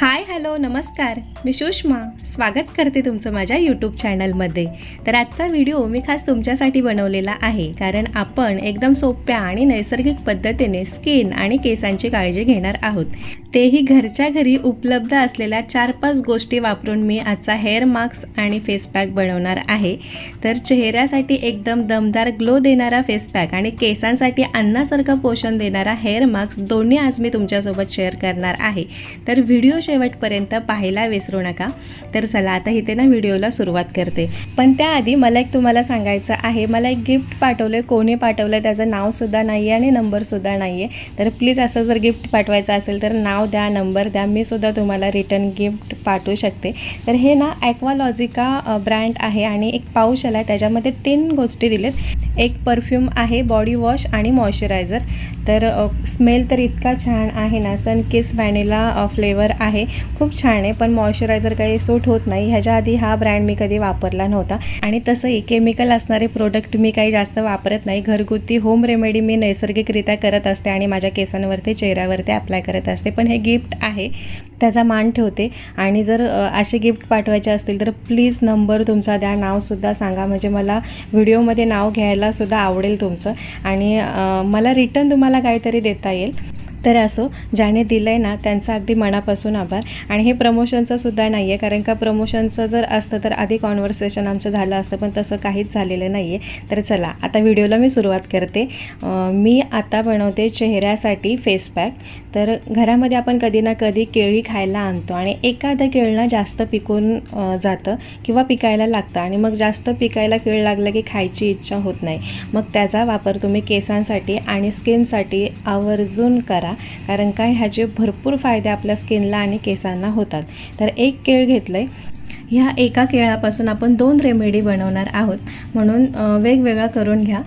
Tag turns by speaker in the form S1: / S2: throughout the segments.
S1: Hi hello नमस्कार. मी सुषमा. स्वागत करते तुमचं माझ्या यूट्यूब चॅनलमध्ये तर आजचा व्हिडिओ मी खास तुमच्यासाठी बनवलेला आहे. कारण आपण एकदम सोप्या आणि नैसर्गिक पद्धतीने स्किन आणि केसांची काळजी घेणार आहोत. तेही घरच्या घरी उपलब्ध असलेल्या चार पाच गोष्टी वापरून मी आजचा हेअर मास्क आणि फेस पॅक बनवणार आहे. तर चेहऱ्यासाठी एकदम दमदार ग्लो देणारा फेस पॅक आणि केसांसाठी अन्नासारखं पोषण देणारा हेअर मास्क दोन्ही आज मी तुमच्यासोबत शेअर करणार आहे. तर व्हिडिओ शेवटपर्यंत पाहायला विसरू नका. तर चला आता इथे ना व्हिडिओला सुरुवात करते. पण त्याआधी मला एक तुम्हाला सांगायचं आहे. मला एक गिफ्ट पाठवलं कोणी पाठवलं त्याचं नावसुद्धा नाही आहे आणि नंबरसुद्धा नाही आहे तर प्लीज असं जर गिफ्ट पाठवायचं असेल तर नाव द्या नंबर द्या मी सुद्धा तुम्हाला रिटर्न गिफ्ट पाठवू शकते. तर हे ना ॲक्वालॉजिका ब्रँड आहे आणि एक पाऊच आला आहे त्याच्यामध्ये तीन गोष्टी दिलेत. एक परफ्यूम आहे बॉडी वॉश आणि मॉइश्चरायझर तर स्मेल तर इतका छान आहे ना सनकिस व्हॅनिला फ्लेवर आहे. खूप छान आहे पण मॉइश्चरायझर काही सूट होत नाही. ह्याच्या आधी हा ब्रँड मी कधी वापरला नव्हता. आणि तसंही केमिकल असणारे प्रोडक्ट मी काही जास्त वापरत नाही. घरगुती होम रेमेडी मी नैसर्गिकरित्या करत असते आणि माझ्या केसांवरती चेहऱ्यावरती अप्लाय करत असते. पण हे गिफ्ट आहे त्याचा मान ठेवते. आणि जर असे गिफ्ट पाठवायचे असतील तर प्लीज नंबर तुमचा द्या नावसुद्धा सांगा. म्हणजे मला व्हिडिओमध्ये नाव घ्यायलासुद्धा आवडेल तुमचं. आणि मला रिटर्न तुम्हाला काहीतरी देता येईल. तर असो ज्याने दिलं आहे ना त्यांचा अगदी मनापासून आभार. आणि हे प्रमोशनचं सुद्धा नाही आहे कारण का प्रमोशनचं जर असतं तर आधी कॉन्व्हर्सेशन आमचं झालं असतं पण तसं काहीच झालेलं नाही आहे तर चला आता व्हिडिओला मी सुरुवात करते. मी आता बनवते चेहऱ्यासाठी फेस पॅक तर घरामध्ये आपण कधी ना कधी केळी खायला आणतो आणि एखादं केळणं जास्त पिकून जातं किंवा पिकायला लागतं. आणि मग जास्त पिकायला केळ लागलं की खायची इच्छा होत नाही. मग त्याचा वापर तुम्ही केसांसाठी आणि स्किनसाठी आवर्जून करा. कारण काय ह्याचे भरपूर फायदे आपल्या स्किनला आणि केसांना होतात. तर एक केळ घेतलं आहे ह्या एका केळापासून आपण दोन रेमेडी बनवणार आहोत. म्हणून वेगवेगळा करून घ्या.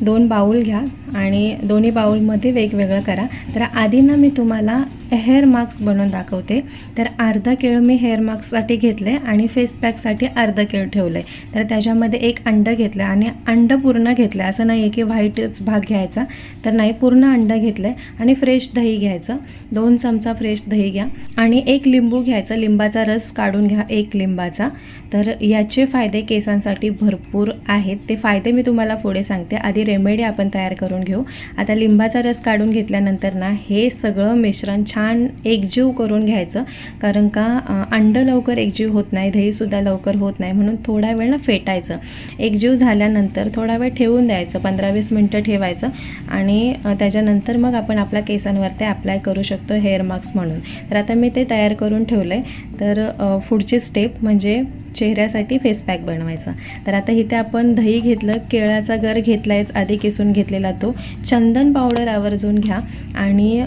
S1: दोन बाऊल घ्या आणि दोन्ही बाऊलमध्ये वेगवेगळं करा. तर आधी ना मी तुम्हाला हेअर मास्क बनवून दाखवते. तर अर्धा केळ मी हेअर मास्कसाठी आहे आणि फेस पॅकसाठी अर्धा केळ ठेवलं. आहे तर त्याच्यामध्ये एक अंडं घेतलं आहे आणि अंडं पूर्ण घेतलं. आहे असं नाही आहे की व्हाईटच भाग घ्यायचा. तर नाही पूर्ण अंडं घेतलं आहे आणि फ्रेश दही घ्यायचं. दोन चमचा फ्रेश दही घ्या. आणि एक लिंबू घ्यायचा. लिंबाचा रस काढून घ्या एक लिंबाचा. तर याचे फायदे केसांसाठी भरपूर आहेत. ते फायदे मी तुम्हाला पुढे सांगते. आधी रेमेडी आपण तयार करून घेऊ. आता लिंबाचा रस काढून घेतल्यानंतर ना हे सगळं मिश्रण छान छान एकजीव करून घ्यायचं. कारण का अंड लवकर एकजीव होत नाही दहीसुद्धा लवकर होत नाही म्हणून थोडा वेळ ना फेटायचं. एकजीव झाल्यानंतर थोडा वेळ ठेवून द्यायचं पंधरा वीस मिनटं ठेवायचं आणि त्याच्यानंतर मग आपण आपल्या केसांवर ते अप्लाय करू शकतो हेअर मास्क म्हणून. तर आता मी ते तयार करून ठेवलं आहे तर पुढची स्टेप म्हणजे चेहऱ्यासाठी फेस पॅक बनवायचा. तर आता इथे आपण दही घेतलं केळाचा गर घेतला आहेच आधी किसून घेतलेला तो. चंदन पावडर आवर्जून घ्या. आणि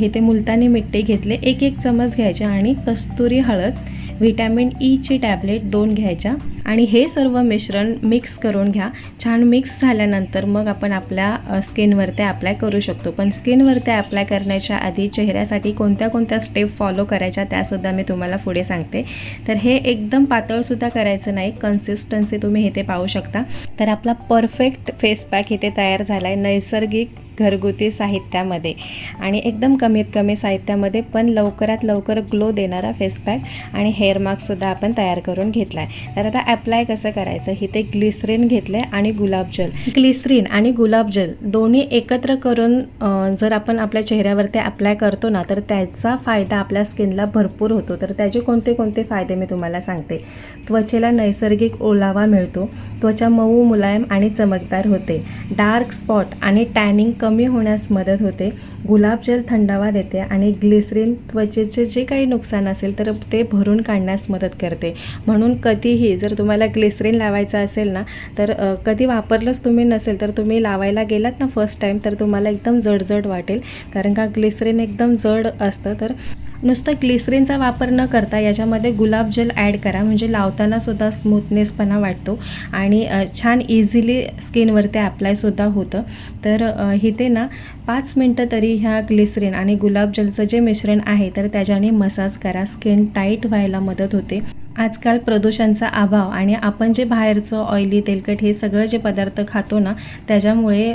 S1: इथे मुलतानी मिट्टी घेतले. एक एक चमच घ्यायचे आणि कस्तुरी हळद व्हिटॅमिन e ईची टॅबलेट दोन घ्यायच्या आणि हे सर्व मिश्रण मिक्स करून घ्या. छान मिक्स झाल्यानंतर मग आपण आपल्या स्किनवर स्किनवरती अप्लाय करू शकतो. पण स्किनवरती अप्लाय करण्याच्या आधी चेहऱ्यासाठी कोणत्या कोणत्या स्टेप फॉलो करायच्या त्यासुद्धा मी तुम्हाला पुढे सांगते. तर हे एकदम पातळसुद्धा करायचं नाही. कन्सिस्टन्सी तुम्ही इथे पाहू शकता. तर आपला परफेक्ट फेस पॅक इथे तयार झाला आहे नैसर्गिक घरगुती साहित्यामध्ये. आणि एकदम कमीत कमी साहित्यामध्ये पण लवकरात लवकर ग्लो देणारा फेस पॅक आणि हेअर मास्कसुद्धा आपण तयार करून घेतला आहे तर आता ॲप्लाय कसं करायचं? इथे ग्लिसरीन घेतलं आहे आणि गुलाबजल ग्लिसरीन आणि गुलाबजल दोन्ही एकत्र करून जर आपण आपल्या चेहऱ्यावरती अप्लाय करतो ना तर त्याचा फायदा आपल्या स्किनला भरपूर होतो. तर त्याचे कोणते कोणते फायदे मी तुम्हाला सांगते. त्वचेला नैसर्गिक ओलावा मिळतो. त्वचा मऊ मुलायम आणि चमकदार होते. डार्क स्पॉट आणि टॅनिंग कमी होण्यास मदत होते. गुलाबजल थंडावा देते आणि ग्लिसरीन त्वचेचे जे काही नुकसान असेल तर ते भरून काढण्यास मदत करते. म्हणून कधीही जर तुम्हाला ग्लिसरीन लावायचं असेल ना तर कधी वापरलंच तुम्ही नसेल तर तुम्ही लावायला गेलात ना फर्स्ट टाईम तर तुम्हाला एकदम जडजड वाटेल. कारण का ग्लिसरीन एकदम जड असतं तर नुसतं ग्लिसरीनचा वापर न करता याच्यामध्ये गुलाबजल ॲड करा. म्हणजे लावतानासुद्धा स्मूथनेसपणा वाटतो. आणि छान इझिली स्किनवरती अप्लायसुद्धा होतं. तर इथे ना पाच मिनटं तरी ह्या ग्लिसरीन आणि गुलाबजलचं जे मिश्रण आहे तर त्याच्याने मसाज करा. स्किन टाईट व्हायला मदत होते. आजकाल प्रदूषणचा अभाव आणि आपण जे बाहेरचं ऑइली तेलकट हे सगळं जे पदार्थ खातो ना त्याच्यामुळे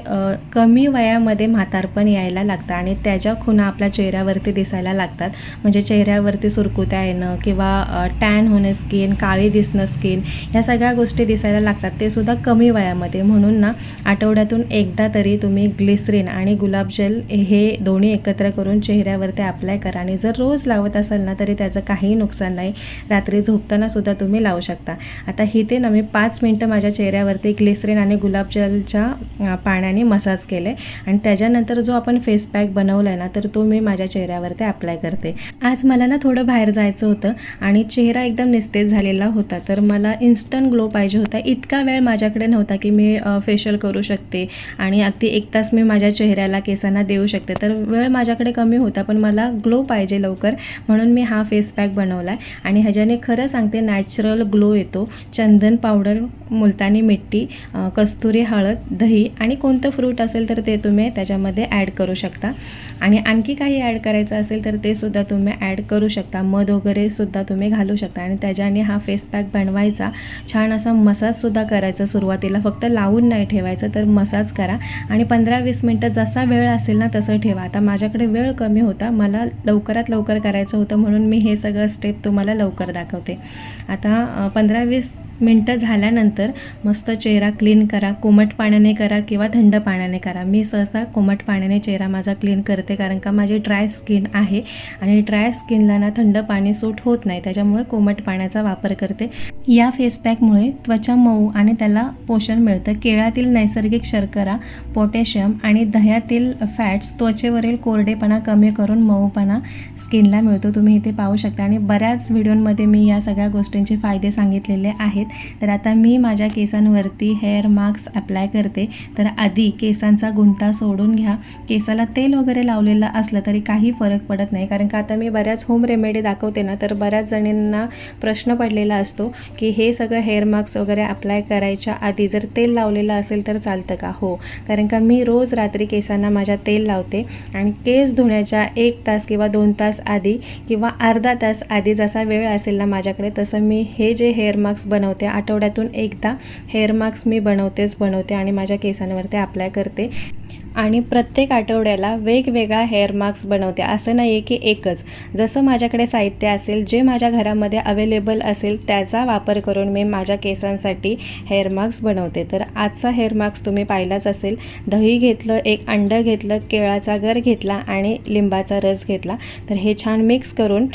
S1: कमी वयामध्ये म्हातारपण यायला लागतं आणि त्याच्या खुणा आपल्या चेहऱ्यावरती दिसायला लागतात. म्हणजे चेहऱ्यावरती सुरकुत्या येणं किंवा टॅन होणं स्किन काळी दिसणं स्किन ह्या सगळ्या गोष्टी दिसायला लागतात. ते सुद्धा कमी वयामध्ये. म्हणून ना आठवड्यातून एकदा तरी तुम्ही ग्लिसरीन आणि गुलाबजल हे दोन्ही एकत्र करून चेहऱ्यावरती अप्लाय करा. आणि जर रोज लावत असाल ना तरी त्याचं काही नुकसान नाही. रात्री झोप सुद्धा तुम्ही लावू शकता. आता हिथे ना मी पाच मिनटं माझ्या चेहऱ्यावरती ग्लिसरीन आणि गुलाबजलच्या पाण्याने मसाज केले. आणि त्याच्यानंतर जो आपण फेस पॅक बनवला आहे ना तर तो मी माझ्या चेहऱ्यावरती अप्लाय करते. आज मला ना थोडं बाहेर जायचं होतं आणि चेहरा एकदम निस्तेज झालेला होता. तर मला इन्स्टंट ग्लो पाहिजे होता. इतका वेळ माझ्याकडे नव्हता की मी फेशियल करू शकते आणि अगदी एक तास मी माझ्या चेहऱ्याला केसांना देऊ शकते. तर वेळ माझ्याकडे कमी होता पण मला ग्लो पाहिजे लवकर. म्हणून मी हा फेस पॅक बनवला आहे आणि ह्याच्याने खरंच सांगते नॅचरल ग्लो येतो. चंदन पावडर मुलतानी मिट्टी कस्तुरी हळद दही आणि कोणतं फ्रूट असेल तर ते तुम्ही त्याच्यामध्ये ॲड करू शकता. आणि आणखी काही ॲड करायचं असेल तर ते सुद्धा तुम्ही ॲड करू शकता. मध वगैरे सुद्धा तुम्ही घालू शकता. आणि त्याच्याने हा फेस पॅक बनवायचा. छान असा मसाजसुद्धा करायचा सुरुवातीला. फक्त लावून नाही ठेवायचं तर मसाज करा. आणि पंधरा वीस मिनटं जसा वेळ असेल ना तसं ठेवा. आता माझ्याकडे वेळ कमी होता. मला लवकरात लवकर करायचं होतं म्हणून मी हे सगळं स्टेप तुम्हाला लवकर दाखवते. आता पंधरा वीस मिनटं झाल्यानंतर मस्त चेहरा क्लीन करा कोमट पाण्याने करा किंवा थंड पाण्याने करा. मी सहसा कोमट पाण्याने चेहरा माझा क्लीन करते कारण का माझी ड्राय स्किन आहे आणि ड्राय स्किनला ना थंड पाणी सूट होत नाही त्याच्यामुळे कोमट पाण्याचा वापर करते. या फेस पॅकमुळे त्वचा मऊ आणि त्याला पोषण मिळतं. केळातील नैसर्गिक शर्करा पोटॅशियम आणि दह्यातील फॅट्स त्वचेवरील कोरडेपणा कमी करून मऊपणा स्किनला मिळतो. तुम्ही इथे पाहू शकता. आणि बऱ्याच व्हिडिओमध्ये मी या सगळ्या गोष्टींचे फायदे सांगितलेले आहेत. तर आता मी माझ्या केसांवरती हेअर मास्क अप्लाय करते. तर आधी केसांचा गुंता सोडून घ्या. केसाला तेल वगैरे लावलेलं असलं तरी काही फरक पडत नाही. कारण का आता मी बऱ्याच होम रेमेडी दाखवते ना तर बऱ्याच जणींना प्रश्न पडलेला असतो की हे सगळं हेअर मास्क वगैरे अप्लाय करायच्या आधी जर तेल लावलेलं असेल तर चालतं का? हो. कारण का मी रोज रात्री केसांना माझ्या तेल लावते आणि केस धुण्याच्या एक तास किंवा दोन तास आधी किंवा अर्धा तास आधी जसा वेळ असेल ना माझ्याकडे तसं मी हे जे हेअर मास्क बनवते आठवड्यातून एकदा हेअर मास्क मी बनवतेच बनवते आणि माझ्या केसांवरती अप्लाय करते. आणि प्रत्येक आठवड्याला वेगवेगळा हेअर मास्क बनवते. असं नाही आहे की एकच. जसं माझ्याकडे साहित्य असेल जे माझ्या घरामध्ये अवेलेबल असेल त्याचा वापर करून मी माझ्या केसांसाठी हेअर मास्क बनवते. तर आजचा हेअर मास्क तुम्ही पाहिलाच असेल. दही घेतलं एक अंडं घेतलं केळाचा गर घेतला आणि लिंबाचा रस घेतला. तर हे छान मिक्स करून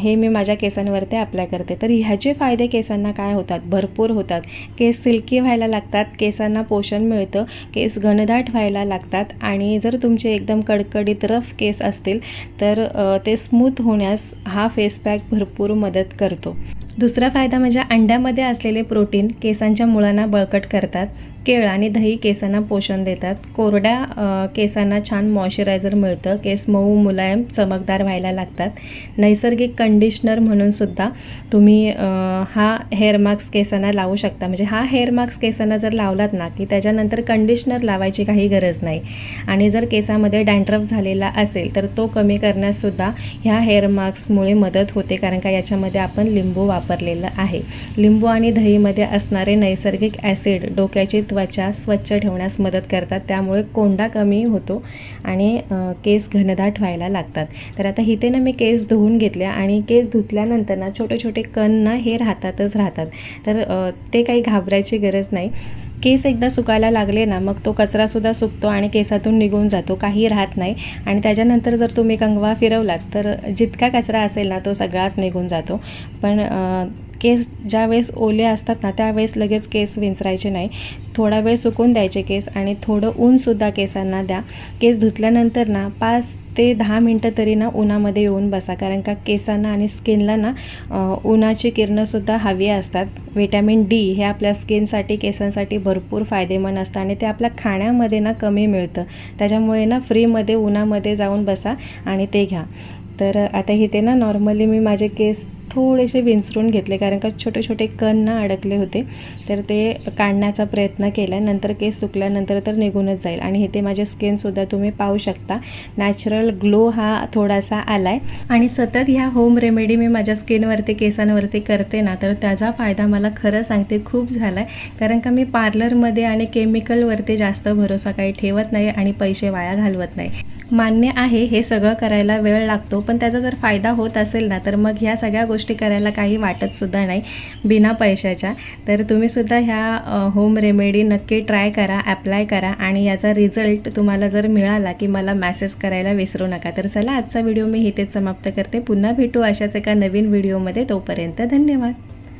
S1: हे मी माझ्या केसांवरती अप्लाय करते. तर ह्याचे फायदे केसांना काय होतात? भरपूर होतात. केस सिल्की व्हायला लागतात. केसांना पोषण मिळतं. केस घनदाट व्हायला लागतात. आणि जर तुमचे एकदम कडकडीत रफ केस असतील तर ते स्मूथ होण्यास हा फेस पॅक भरपूर मदत करतो. दुसरा फायदा म्हणजे अंड्यामध्ये असलेले प्रोटीन केसांच्या मुळांना बळकट करतात. केळ आणि दही केसांना पोषण देतात. कोरड्या केसांना छान मॉइश्चरायझर मिळतं. केस मऊ मुलायम चमकदार व्हायला लागतात. नैसर्गिक कंडिशनर म्हणूनसुद्धा तुम्ही हा हेअर मास्क केसांना लावू शकता. म्हणजे हा हेअर मास्क केसांना जर लावलात ना की त्याच्यानंतर कंडिशनर लावायची काही गरज नाही. आणि जर केसामध्ये डँड्रफ झालेला असेल तर तो कमी करण्यास सुद्धा ह्या हेअर मास्कमुळे मदत होते कारण का याच्यामध्ये आपण लिंबू वापरलेलं आहे. लिंबू आणि दहीमध्ये असणारे नैसर्गिक ॲसिड डोक्याची त्वचा स्वच्छ ठेवण्यास मदत करतात. त्यामुळे कोंडा कमी होतो आणि केस घनदाट व्हायला लागतात. तर आता इथे ना मी केस धुवून घेतले आणि केस धुतल्यानंतर ना छोटे छोटे कण ना हे राहतातच राहतात. तर ते काही घाबरायची गरज नाही. केस एकदा सुकायला लागले ना मग तो कचरासुद्धा सुकतो आणि केसातून निघून जातो. काही राहत नाही. आणि त्याच्यानंतर जर तुम्ही कंगवा फिरवलात तर जितका कचरा असेल ना तो सगळाच निघून जातो. पण केस ज्या वेळेस ओले असतात ना त्यावेळेस लगेच केस विंचरायचे नाही. थोडा वेळ सुकून द्यायचे केस आणि थोडं ऊनसुद्धा केसांना द्या. केस धुतल्यानंतर ना पाच ते दहा मिनटं तरी ना उन्हामध्ये येऊन बसा. कारण का केसांना आणि स्किनला ना उन्हाची किरणंसुद्धा हवी असतात. व्हिटॅमिन डी हे आपल्या स्किनसाठी केसांसाठी भरपूर फायदेमंद असतं आणि ते आपल्या खाण्यामध्ये ना कमी मिळतं. त्याच्यामुळे ना फ्रीमध्ये उन्हामध्ये जाऊन बसा आणि ते घ्या. तर आता इथे ना नॉर्मली मी माझे केस थोडेसे विंचरून घेतले कारण का छोटे छोटे कण ना अडकले होते. तर ते काढण्याचा प्रयत्न केला. नंतर केस सुकल्यानंतर तर निघूनच जाईल. आणि इथे माझे स्किनसुद्धा तुम्ही पाहू शकता. नॅचरल ग्लो हा थोडासा आला आहे आणि सतत ह्या होम रेमेडी मी माझ्या स्किनवरती केसांवरती करते ना तर त्याचा फायदा मला खरं सांगते खूप झाला आहे कारण का मी पार्लरमध्ये आणि केमिकलवरती जास्त भरोसा काही ठेवत नाही आणि पैसे वाया घालवत नाही. मान्य आहे हे सगळं करायला वेळ लागतो. पण त्याचा जर फायदा होत असेल ना तर मग ह्या सगळ्या गोष्टी करायला काही वाटतसुद्धा नाही बिना पैशाच्या. तर तुम्हीसुद्धा ह्या होम रेमेडी नक्की ट्राय करा ॲप्लाय करा आणि याचा रिझल्ट तुम्हाला जर मिळाला की मला मॅसेज करायला विसरू नका. तर चला आजचा व्हिडिओ मी इथेच समाप्त करते. पुन्हा भेटू अशाच एका नवीन व्हिडिओमध्ये तोपर्यंत धन्यवाद.